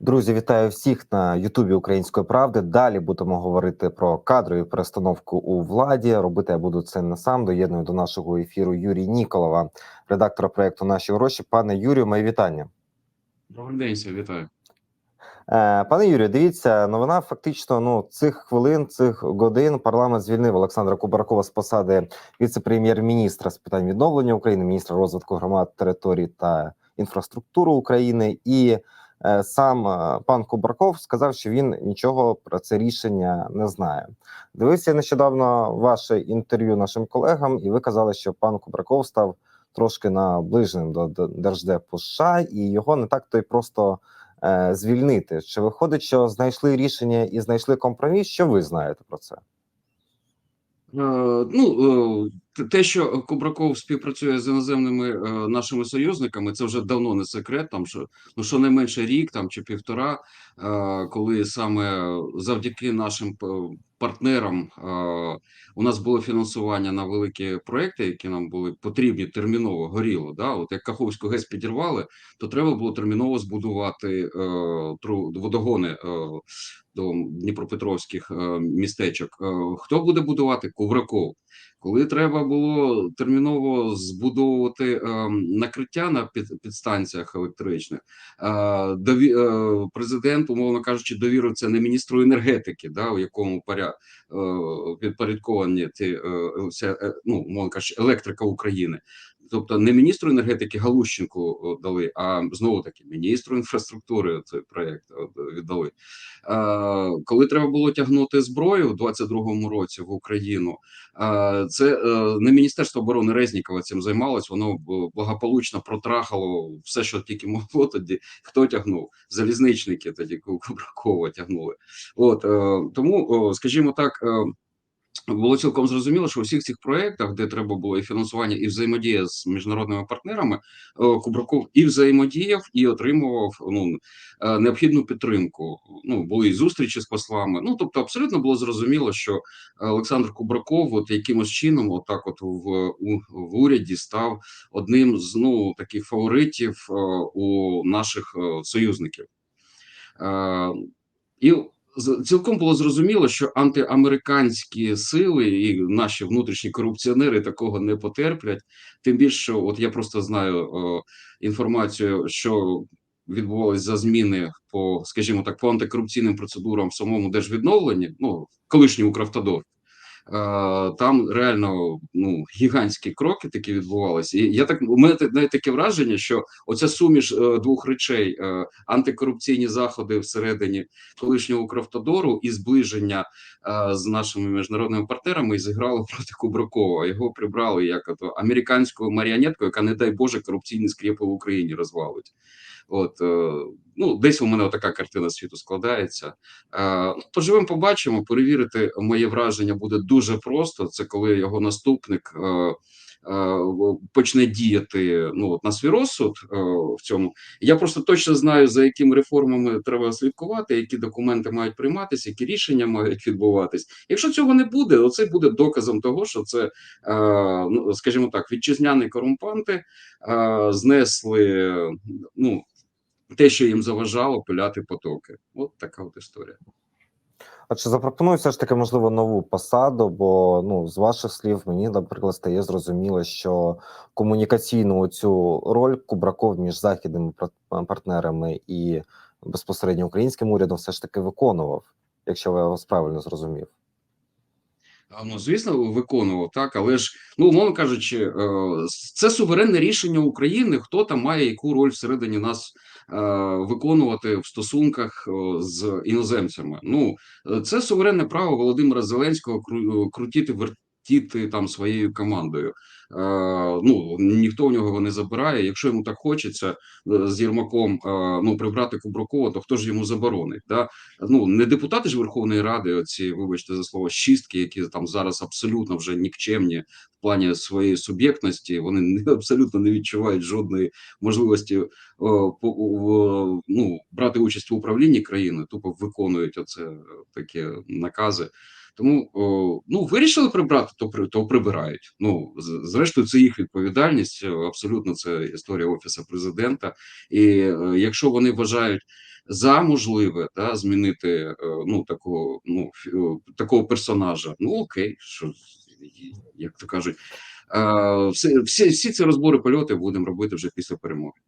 Друзі, вітаю всіх на Ютубі Української правди. Далі будемо говорити про кадрові перестановку у владі. Робити я буду це не сам. Доєдную до нашого ефіру Юрій Ніколова, редактора проекту Наші гроші. Пане Юрію, мої вітання. Добрий день, вітаю. Е, Пане Юрію, дивіться, новина фактично ну цих хвилин, цих годин парламент звільнив Олександра Кубаркова з посади віце-прем'єр-міністра з питань відновлення України, міністра розвитку громад, територій та інфраструктури України і. Е, Сам е, пан Кубраков сказав, що він нічого про це рішення не знає. Дивився нещодавно ваше інтерв'ю нашим колегам, і ви казали, що пан Кубраков став трошки наближеним до держдепу США, і його не так то й просто е, звільнити. Чи виходить, що знайшли рішення і знайшли компроміс? Що ви знаєте про це? Е, ну, те, що Кубраков співпрацює з іноземними е, нашими союзниками, це вже давно не секрет. Там що ну що не менше рік там чи півтора, е, коли саме завдяки нашим партнерам у нас було фінансування на великі проекти, які нам були потрібні терміново горіло. Да? От як Каховську ГЕС підірвали, то треба було терміново збудувати е, водогони. Е, до Дніпропетровських е, містечок. Хто буде будувати Ковраков? Коли треба було терміново збудовувати е, накриття на під, підстанціях електричних, е, дові, е, президент, умовно кажучи, довірив це не міністру енергетики, да, у якому поряд е, підпорядковані ці е, е, ну, умовно кажучи, електрика України. Тобто не міністру енергетики Галущенку дали, а знову таки міністру інфраструктури цей проект віддали. Е, коли треба було тягнути зброю в 22-му році в Україну, е, це е, не Міністерство оборони Резнікова цим займалось, воно благополучно протрахало все, що тільки могло тоді. Хто тягнув? Залізничники тоді Кубракова тягнули. От е, тому, скажімо так. е, було цілком зрозуміло, що у всіх цих проєктах, де треба було і фінансування, і взаємодія з міжнародними партнерами, е, Кубраков і взаємодіяв, і отримував ну е, необхідну підтримку. Ну були і зустрічі з послами. Ну тобто, абсолютно було зрозуміло, що Олександр Кубраков, от якимось чином, отак, от в, у, в уряді, став одним з ну таких фаворитів е, у наших союзників. І цілком було зрозуміло, що антиамериканські сили і наші внутрішні корупціонери такого не потерплять. Тим більше, от я просто знаю о, інформацію, що відбувалися за зміни по, скажімо так, по антикорупційним процедурам в самому держвідновленні, ну колишній Укравтодор. Е, Там реально ну гігантські кроки такі відбувалися. І я так у мене навіть таке враження, що оця суміш е, двох речей: е, антикорупційні заходи всередині колишнього Укравтодору і зближення з нашими міжнародними партнерами і зіграло проти Кубракова. Його прибрали як ото американську маріонетку, яка, не дай Боже, корупційні скрепи в Україні розвалить. От е, ну десь у мене така картина світу складається. Е, ну, Поживемо, побачимо. Перевірити моє враження буде дуже просто. Це коли його наступник. е, Почне діяти ну от на свій розсуд в цьому. Я просто точно знаю, за якими реформами треба слідкувати, які документи мають прийматися, які рішення мають відбуватись. Якщо цього не буде, оце буде доказом того, що це, ну скажімо так, вітчизняні корумпанти знесли ну те, що їм заважало пиляти потоки. От така от історія. А чи запропоную все ж таки можливо нову посаду? Бо ну з ваших слів мені, наприклад, стає зрозуміло, що комунікаційну цю роль Кубраков між західними пар- партнерами і безпосередньо українським урядом все ж таки виконував, якщо я вас правильно зрозумів. Ну, звісно, виконував так, але ж ну умовно кажучи, е, це суверенне рішення України. Хто там має яку роль всередині нас е, виконувати в стосунках з іноземцями? Ну е, це суверенне право Володимира Зеленського кру- вертіти там своєю командою. Е, Ну ніхто в нього не забирає. Якщо йому так хочеться е, з Єрмаком е, ну прибрати Кубракова, то хто ж йому заборонить? Да? ну не депутати ж Верховної Ради, оці, вибачте за слово, шістки, які там зараз абсолютно вже нікчемні в плані своєї суб'єктності, вони не абсолютно не відчувають жодної можливості по, ну, брати участь в управлінні країною, тупо виконують оце такі накази. Тому ну вирішили прибрати, то при то прибирають. Ну зрештою, це їх відповідальність. Абсолютно, це історія офісу президента. І е, якщо вони вважають за можливе да, змінити е, ну такого, ну такого персонажа, ну окей, що як то кажуть, всі, всі ці розбори польоти будемо робити вже після перемоги.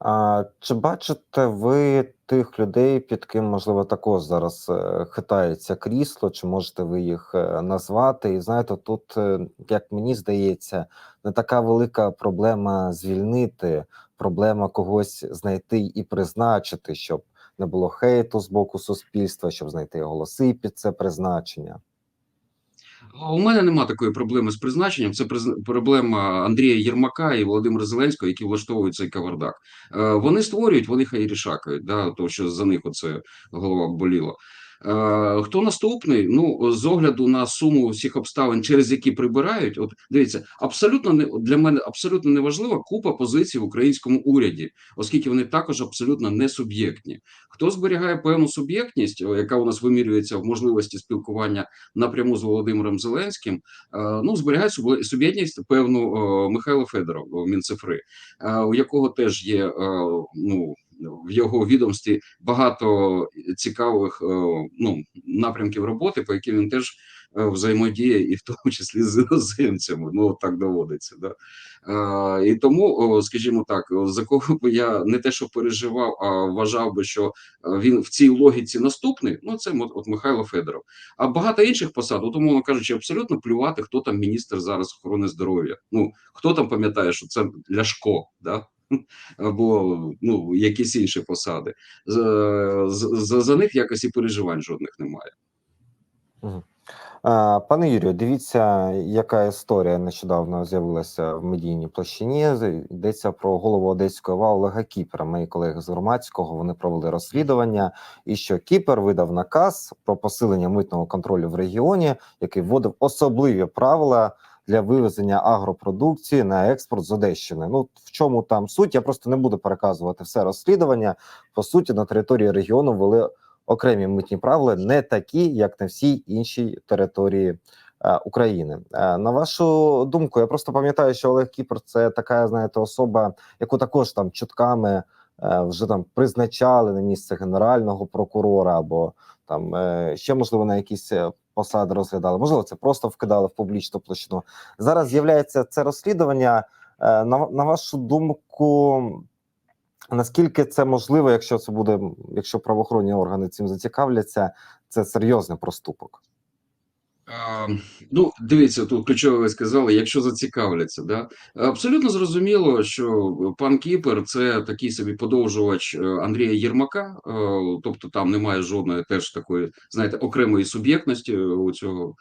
А чи бачите ви тих людей, під ким можливо також зараз е, хитається крісло? Чи можете ви їх е, назвати? І знаєте, тут, е, як мені здається, не така велика проблема звільнити, проблема когось знайти і призначити, щоб не було хейту з боку суспільства, щоб знайти голоси під це призначення. У мене нема такої проблеми з призначенням. Це проблема Андрія Єрмака і Володимира Зеленського, які влаштовують цей кавардак. Е, Вони створюють, вони хай рішакають, да, то що за них оце голова боліла. Е, Хто наступний? Ну, з огляду на суму всіх обставин, через які прибирають, от дивіться, абсолютно не для мене абсолютно неважлива купа позицій в українському уряді, оскільки вони також абсолютно не суб'єктні. Хто зберігає певну суб'єктність, яка у нас вимірюється в можливості спілкування напряму з Володимиром Зеленським, е, ну зберігає суб- суб'єктність певну е, Михайло Федоров Мінцифри, е, у якого теж є е, ну. В його відомстві багато цікавих е, ну напрямків роботи, по яким він теж е, взаємодіє, і в тому числі з іноземцями. Ну так доводиться. Да? Е, і тому, скажімо так, за кого би я не те, що переживав, а вважав би, що він в цій логіці наступний. Ну це от Михайло Федоров. А багато інших посад, от, умовно кажучи, абсолютно плювати, хто там міністр зараз охорони здоров'я. Ну хто там пам'ятає, що це Ляшко, да? Або ну якісь інші посади. За, за, за них якось і переживань жодних немає. Пане Юрію, дивіться, яка історія нещодавно з'явилася в медійній площині. Йдеться про голову Одеської ОВА Олега Кіпера. Мої колеги з громадського вони провели розслідування, і що Кіпер видав наказ про посилення митного контролю в регіоні, який вводив особливі правила для вивезення агропродукції на експорт з Одещини. Ну в чому там суть? Я просто не буду переказувати все розслідування. По суті, на території регіону ввели окремі митні правила, не такі, як на всій іншій території е, України. Е, на вашу думку, я просто пам'ятаю, що Олег Кіпр це така, знаєте, особа, яку також там чутками е, вже там призначали на місце генерального прокурора, або там ще можливо на якісь посади розглядали. Можливо, це просто вкидали в публічну площину. Зараз з'являється це розслідування. Е, на, на вашу думку, Наскільки це можливо, якщо це буде, якщо правоохоронні органи цим зацікавляться, це серйозний проступок. Ну, дивіться, тут ключове ви сказали, якщо зацікавляться, да абсолютно зрозуміло, що пан Кіпер це такий собі подовжувач е, Андрія Єрмака, е, тобто там немає жодної теж такої, знаєте, окремої суб'єктності у цього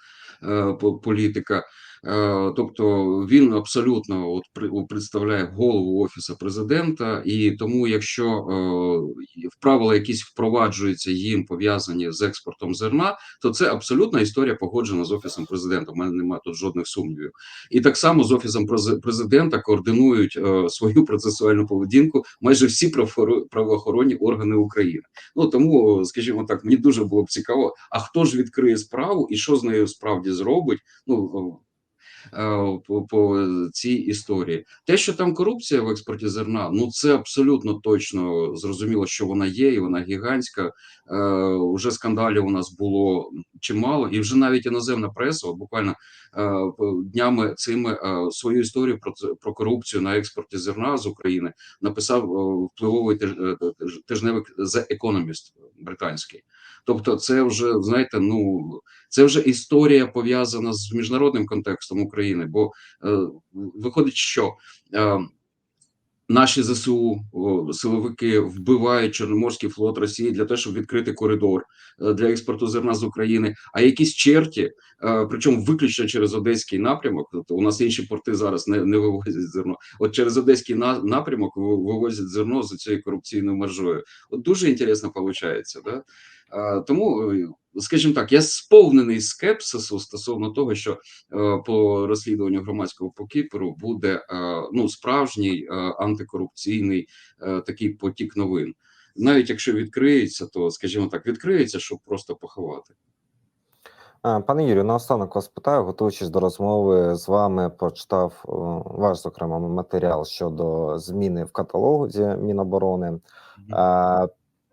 е, політика. Е, Тобто він абсолютно от представляє голову офісу президента, і тому, якщо е, правила якісь впроваджуються їм пов'язані з експортом зерна, то це абсолютна історія погоджена з офісом президента. У мене немає тут жодних сумнівів. І так само з офісом президента координують е, свою процесуальну поведінку майже всі правоохоро- правоохоронні органи України. Ну тому, скажімо так, мені дуже було б цікаво, а хто ж відкриє справу і що з нею справді зробить? Ну по, по цій історії. Те, що там корупція в експорті зерна, ну це абсолютно точно зрозуміло, що вона є, і вона гігантська. Е, Уже скандалів у нас було чимало, і вже навіть іноземна преса, буквально е, днями цими е, свою історію про про корупцію на експорті зерна з України написав е, впливовий е, тижневик The Economist британський. Тобто, це вже знаєте, ну це вже історія пов'язана з міжнародним контекстом України, бо е, виходить, що е, наші ЗСУ о, силовики вбивають Чорноморський флот Росії для того, щоб відкрити коридор е, для експорту зерна з України. А якісь черті, е, причому виключно через одеський напрямок, тобто у нас інші порти зараз не, не вивозять зерно. От через одеський на, напрямок вивозять зерно за цією корупційною маржою. От дуже інтересно виходить, да? Тому, е, скажімо так, я сповнений скепсису стосовно того, що е, по розслідуванню громадського по Кіпру буде е, ну справжній антикорупційний такий потік новин. Навіть якщо відкриється, то скажімо так, відкриється, щоб просто поховати. Пане Юрію, наостанок вас питаю, готуючись до розмови з вами, прочитав ваш зокрема матеріал щодо зміни в каталозі Міноборони. Е,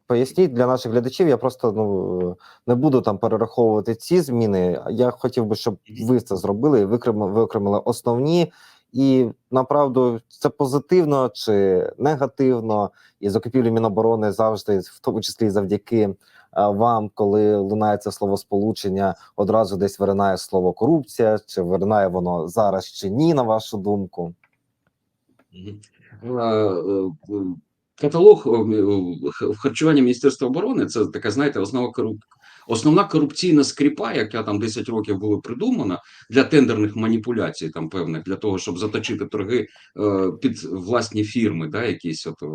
Поясніть для наших глядачів, я просто ну не буду там перераховувати ці зміни. Я хотів би, щоб ви це зробили і виокремили основні. І направду це позитивно чи негативно, і закупівлі Міноборони завжди, в тому числі завдяки е, вам, коли лунає це словосполучення, одразу десь виринає слово корупція, чи виринає воно зараз чи ні, на вашу думку. Е, е, Каталог х- в харчуванні Міністерства оборони це така, знаєте, основа коруп... основна корупційна скріпа, яка там 10 років була придумана для тендерних маніпуляцій, там певних, для того, щоб заточити торги е, під власні фірми, да, якісь от. е,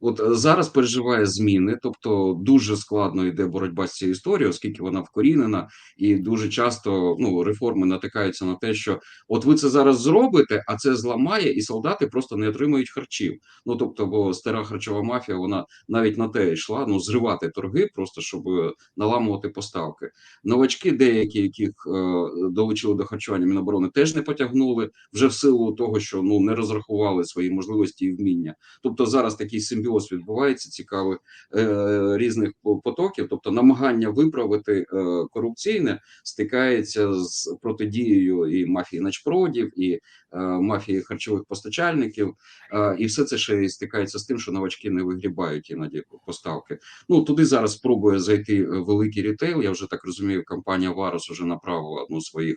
От е, зараз переживає зміни, тобто дуже складно йде боротьба з цією історією, оскільки вона вкорінена, і дуже часто ну реформи натикаються на те, що от ви це зараз зробите, а це зламає, і солдати просто не отримують харчів. Ну тобто, бо стара харчова мафія, вона навіть на те йшла, ну зривати торги, просто щоб е, наламувати поставки. Новачки, деякі, яких е, долучили до харчування Міноборони, теж не потягнули вже в силу того, що ну не розрахували свої можливості і вміння. Тобто зараз такий симбіоз відбувається цікавий е, різних потоків, тобто намагання виправити е, корупційне стикається з протидією і мафії начпродів, і е, мафії харчових постачальників, е, і все це ще й стикається з тим, що новачки не вигрібають іноді поставки. Ну туди зараз спробує зайти е, великий рітейл. Я вже так розумію, компанія Варус вже направила одну своїх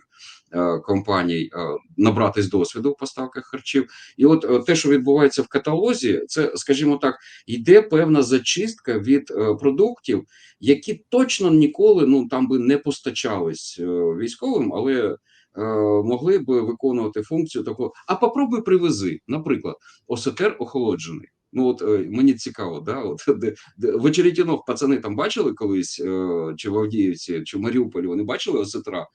е, компаній е, набратись досвіду в поставках харчів. І от е, те, що відбувається в каталозі, це, скажімо так, йде певна зачистка від е, продуктів, які точно ніколи ну там би не постачались е, військовим, але е, могли б виконувати функцію такого. А попробуй привези, наприклад, осетер охолоджений. Ну от мені цікаво, да, от де, де в пацани там бачили колись, чи в Авдіївці, чи в Маріуполі, вони бачили осетра,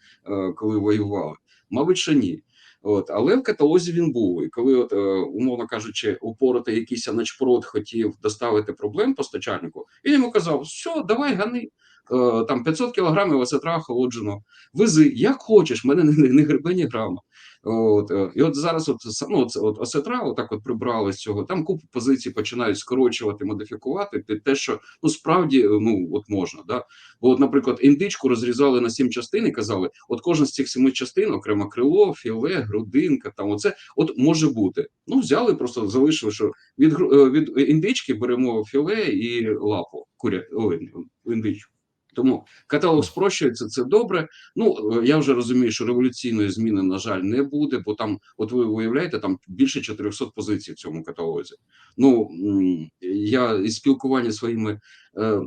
коли воювали? Мабуть, що ні. От, але в каталозі він був. І коли, от, е, умовно кажучи, упоротий якийсь начпрод хотів доставити проблем постачальнику, він йому казав: все, давай гани. Е, там 500 кілограмів осетра охолоджено. Вези, як хочеш, мене не, не, грибе ні грама. От, е, і от зараз от, ну, от, от осетра отак от прибрали з цього. Там купу позицій починають скорочувати, модифікувати під те, що ну справді е, ну от можна. Да? Бо, от, наприклад, індичку розрізали на сім частин і казали, от кожна з цих семи частин, окремо крило, філе, грудинка, там оце от може бути. Ну, взяли, просто залишили, що від від індички беремо філе і лапу куря ой, індичку. Тому каталог спрощується, це добре. Ну е, я вже розумію, що революційної зміни, на жаль, не буде, бо там, от ви уявляєте, там більше 400 позицій в цьому каталозі. Ну я із спілкування своїми е,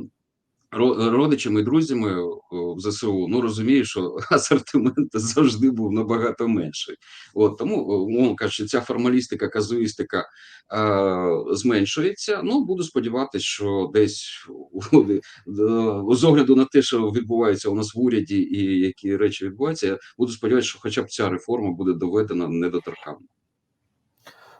родичами і друзями е, в ЗСУ, ну розумію, що асортимент завжди був набагато менший. От тому, умовно кажучи, ця формалістика, казуїстика е, зменшується. Ну буду сподіватися, що десь з огляду на те, що відбувається у нас в уряді, і які речі відбуваються, я буду сподіватися, що хоча б ця реформа буде доведена недоторканно.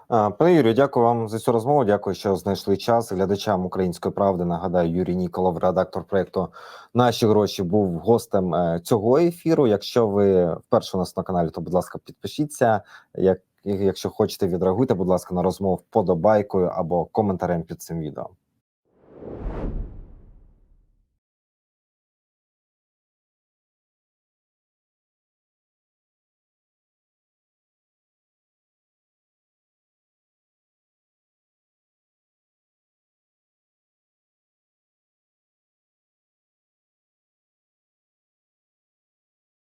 Пане Юрію, дякую вам за цю розмову. Дякую, що знайшли час. Глядачам української правди. Нагадаю, Юрій Ніколов, редактор проекту Наші гроші, був гостем е, цього ефіру. Якщо ви вперше у нас на каналі, то будь ласка, підпишіться. Як якщо хочете, відреагуйте, будь ласка, на розмову вподобайкою або коментарем під цим відео.